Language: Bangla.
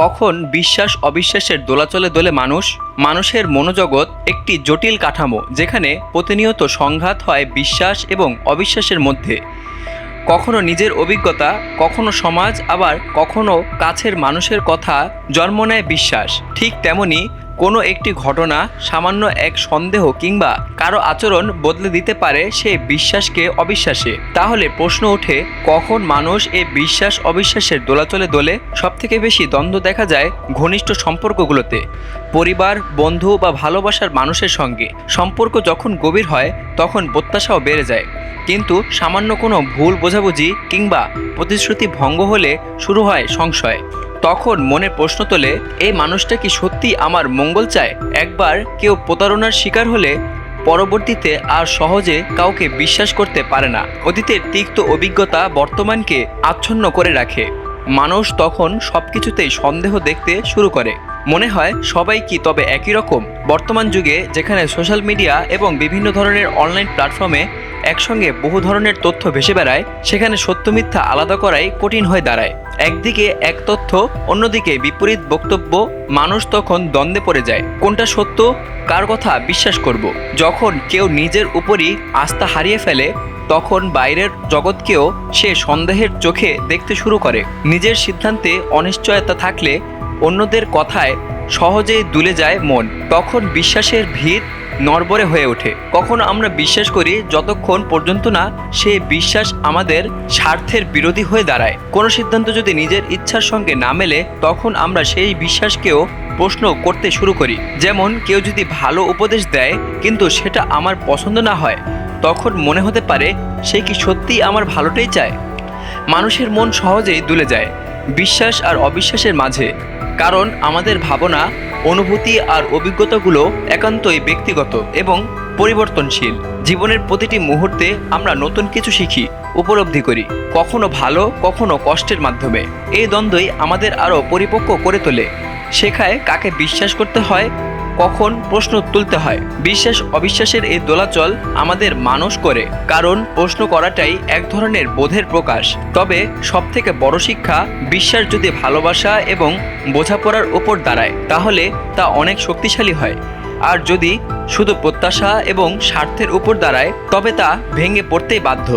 কখন বিশ্বাস অবিশ্বাসের দোলাচলে দোলে মানুষ, মানুষের মনোজগৎ একটি জটিল কাঠামো যেখানে প্রতিনিয়ত সংঘাত হয় বিশ্বাস এবং অবিশ্বাসের মধ্যে। কখনো নিজের অভিজ্ঞতা, কখনো সমাজ, আবার কখনো কাছের মানুষের কথা জন্ম নেয় বিশ্বাস। ঠিক তেমনি কোনো একটি ঘটনা, সামান্য এক সন্দেহ কিংবা কারও আচরণ বদলে দিতে পারে সেই বিশ্বাসকে অবিশ্বাসে। তাহলে প্রশ্ন ওঠে, কখন মানুষ এই বিশ্বাস অবিশ্বাসের দোলাচলে দোলে? সবথেকে বেশি দ্বন্দ্ব দেখা যায় ঘনিষ্ঠ সম্পর্কগুলোতে। পরিবার, বন্ধু বা ভালোবাসার মানুষের সঙ্গে। সম্পর্ক যখন গভীর হয়, তখন প্রত্যাশাও বেড়ে যায়। কিন্তু সামান্য কোনো ভুল বোঝাবুঝি কিংবা প্রতিশ্রুতি ভঙ্গ হলে শুরু হয় সংশয়। তখন মনে প্রশ্ন তোলে, এই মানুষটা কি সত্যি আমার মঙ্গল চায়? একবার কেউ প্রতারণার শিকার হলে পরবর্তীতে আর সহজে কাউকে বিশ্বাস করতে পারে না। অতীতের তিক্ত অভিজ্ঞতা বর্তমানকে আচ্ছন্ন করে রাখে। মানুষ তখন সব কিছুতেই সন্দেহ দেখতে শুরু করে। মনে হয় সবাই কি তবে একই রকম? বর্তমান যুগে যেখানে সোশ্যাল মিডিয়া এবং বিভিন্ন ধরনের অনলাইন প্ল্যাটফর্মে একসঙ্গে বহু ধরনের তথ্য ভেসে বেড়ায়, সেখানে সত্য মিথ্যা আলাদা করাই কঠিন হয়ে দাঁড়ায়। একদিকে এক তথ্য, অন্যদিকে বিপরীত বক্তব্য, মানুষ তখন দ্বন্দ্বে পড়ে যায়, কোনটা সত্য, কার কথা বিশ্বাস করব। যখন কেউ নিজের উপরই আস্থা হারিয়ে ফেলে, তখন বাইরের জগৎকেও সে সন্দেহের চোখে দেখতে শুরু করে। নিজের সিদ্ধান্তে অনিশ্চয়তা থাকলে অন্যদের কথায় সহজেই দুলে যায় মন। তখন বিশ্বাসের ভিত নরবরে হয়ে ওঠে। কখনো আমরা বিশ্বাস করি যতক্ষণ পর্যন্ত না সে বিশ্বাস আমাদের স্বার্থের বিরোধী হয়ে দাঁড়ায়। কোনো সিদ্ধান্ত যদি নিজের ইচ্ছার সঙ্গে না মেলে, তখন আমরা সেই বিশ্বাসকেও প্রশ্ন করতে শুরু করি। যেমন, কেউ যদি ভালো উপদেশ দেয়, কিন্তু সেটা আমার পছন্দ না হয়, তখন মনে হতে পারে সে কি সত্যিই আমার ভালোটাই চায়। মানুষের মন সহজেই দুলে যায়, বিশ্বাস আর অবিশ্বাসের মাঝে। কারণ, আমাদের ভাবনা অনুভূতি আর অভিজ্ঞতাগুলো একান্তই ব্যক্তিগত এবং পরিবর্তনশীল। জীবনের প্রতিটি মুহূর্তে আমরা নতুন কিছু শিখি, উপলব্ধি করি, কখনো ভালো, কখনো কষ্টের মাধ্যমে। এই দ্বন্দ্বই আমাদের আরও পরিপক্ক করে তোলে। শেখায় কাকে বিশ্বাস করতে হয় কখন প্রশ্ন তুলতে হয়। বিশ্বাস, অবিশ্বাসের এই দোলাচল আমাদের মানুষ করে, কারণ প্রশ্ন করাটাই এক ধরনের বোধের প্রকাশ। তবে সবথেকে বড় শিক্ষা বিশ্বাস যদি ভালোবাসা এবং বোঝাপড়ার ওপর দাঁড়ায়, তাহলে তা অনেক শক্তিশালী হয়। আর যদি শুধু প্রত্যাশা এবং স্বার্থের উপর দাঁড়ায়, তবে তা ভেঙে পড়তেই বাধ্য।